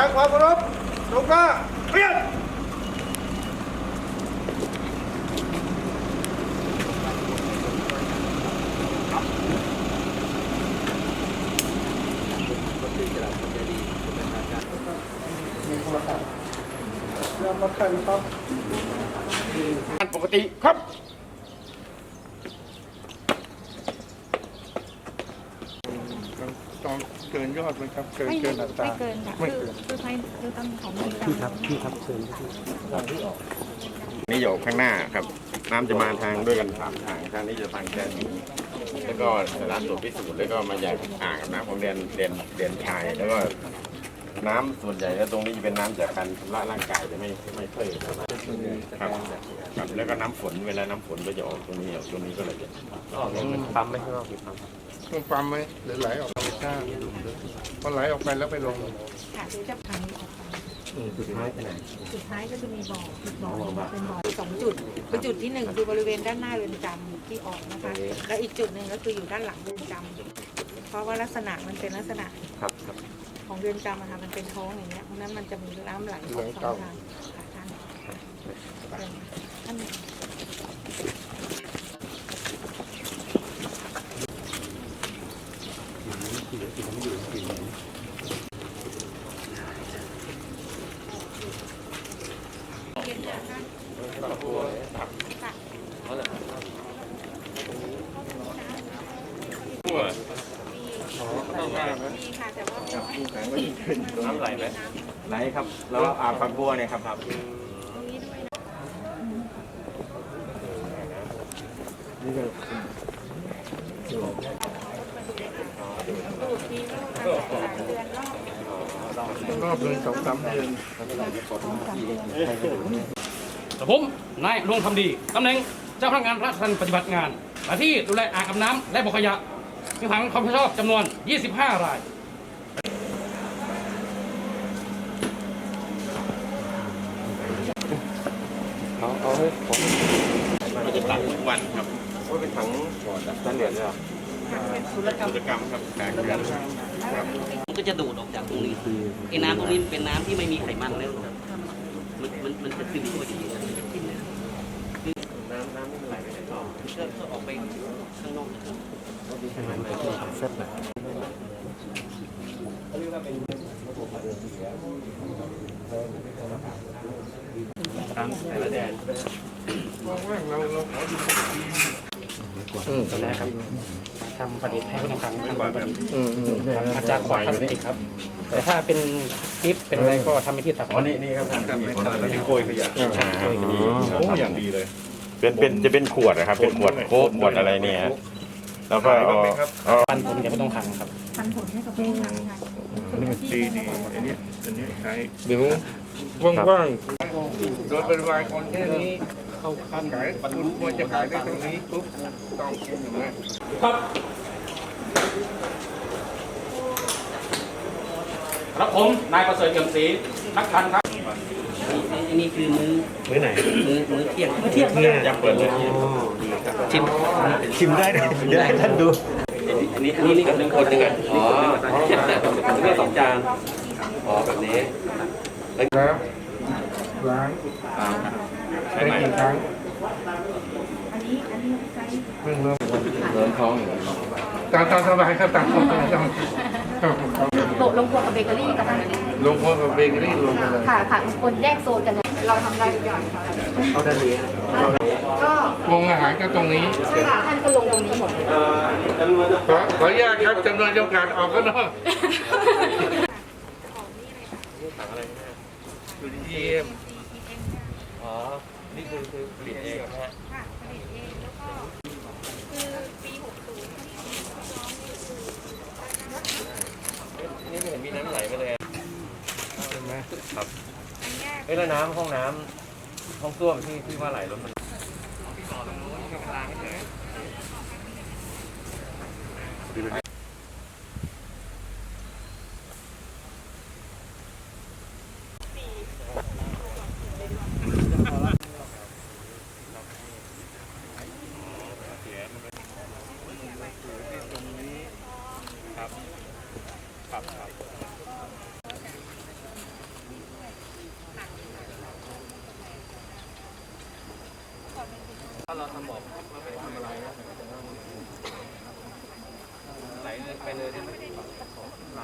างความเคารพลงก็เรียนปกติครับ ต้ องเกินยอดไหมครับ เกินเกินอัตราไม่เกินค่ะไม่คือเกินคือใช้คือตั้งของมีพี่ครับพี่ครับเชิญพี่นี่อยู่ข้างหน้าครับ น้ำจะมาทางด้วยกันสามทางทางนี้จะทางแค่นี้แล้วก็ร้านตรวจพิสูจน์แล้วก็มาจากอ่างอาบน้ำของเรียนเรียนเรียนชาย แล้วก็น้ำส่วนใหญ่แล้วตรงนี้จะเป็นน้ำจากการชำระร่างกายจะไม่ไม่ค่อย ครับครับครับแล้วก็น้ำฝนเวลาน้ำฝนก็จะออกตรงนี้ออกตรงนี้ก็เลยจะปั๊มไหมครับพี่ปั๊มต้องปั๊มไหมหรือไหลออกธรรมชาติพอไหลออกไปแล้วไปลงค่ะหรือจะทางนี้ออกไปสุดท้ายไปไหนสุดท้ายก็จะมีบ่ออีกบ่อหนึ่งเป็นบ่อสองจุดคือจุดที่หนึ่งคือบริเวณด้านหน้าเรือนจำที่ออกนะคะ แล้วอีกจุดหนึ่งก็คืออยู่ด้านหลังเรือนจำเพราะว่าลักษณะมันเป็นลักษณะครับครับของเรือนจำอะค่ะมันเป็นท้องอย่างเงี้ยเพราะฉะนั้นมันจะมีน้ำไหลออกสองทาง ค่ะท่านท่านมีค่ะแต่ว่าน้ำไหลไหมไหลครับ แล้วอาบฝักบัวเนี่ยครับครับ ตรงนี้ด้วยนะดูดทีก็ป ระมาณเดือนรอบอบเลยสองสามเดือนกับผมนายดวงทำดีตำแหน่งเจ้าพนักงานราชทัณฑ์ปฏิบัติงานหน้าที่ดูแลอ่างอาบน้ำและบ่อขยะมีผังความรับผิดชอบจำนวน 25 รายเอาเอาให้ผมมันจะตักทุกวันครับ ว่าเป็นถังนั่นเหรียญเลยเหรอธุรกรรมครับการเงินมันก็จะดูดออกจากตรงนี้ไอ้น้ำตรงนี้มันเป็นน้ำที่ไม่มีไขมันแล้วมันมันมันจะซึมตัวดีมันจะขึ้นเลยน้ำน้ำมันไหลไปไหนต่อก็ก็ออกไปข้างนอกนะครับเซตหน่อยว่างๆเราเราขอดู อืมตอนแรกครับทำผลิตให้ผู้ต้องขังทำผลิตอืมอืมมาจากขวดพลาสติกครับ แต่ถ้าเป็นกิฟเป็นอะไรก็ทำเป็นที่ตัดอ๋อนี่นี่ครับทำเป็นโกยขยะโอ้อย่างดีเลยเป็นเป็นจะเป็นขวดนะครับ เป็นขวดโค้กขวดอะไรเนี่ย แล้วก็เอาเอาปันผลแก่ผู้ต้องขังครับปันผลให้กับผู้ต้องขังค่ะดีดีอันนี้อันนี้ใช้เดี๋ยวว่างๆโดยปริมาณคนแค่นี้ เข้าขั้นขายคุณควรจะขายได้ตรงนี้ปุ๊บต้องคิดถึงนะครับผมนายประเสริฐเกี่ยมศรีนักทันครับอันนี้คือมื้อมื้อไหนมื้อมื้อเที่ยงมื้อเที่ยงอยากเปิดเลยชิมชิมได้เลยเดี๋ยวให้ท่านดูอันนี้อันนี้นี่กับหนึ่งคนหนึ่งอะอ๋อนี่สองจานอ๋อแบบนี้ครับ ล้างใช่ใช้ไหมกี่ครั้งอันนี้อันนี้ใช้เพิ่งเริ่มเริ่มท้องอยู่ตามตามสบายครับตามสบายครับโดดลงครัวกับเบเกอรี่กับมันลงพอกับเบเกอรี่ลงไปเลยค่ะค่ะคนแยกโซนกันเลยเราทำได้ทุกอย่างค่ะเอาได้เลยก็วงอาหารก็ตรงนี้ค่ะท่านก็ลงตรงนี้หมดขอขออนุญาตครับจำนวนจำกัดออกก็นอกคุณเยี่ยม นี่คือคือผลิตเองนะฮะค่ะผลิตเองแล้วก็คือปี60ที่มีลูกน้องนี่คือนี่เห็นมีน้ำไหลมาเลยอะใช่ไหมครับอัเอ้ยแล้วน้ำห้องน้ำห้องส้วมที่ที่ว่าไหลล้นมันาดีเลย ไปเลยได้ไหมไหล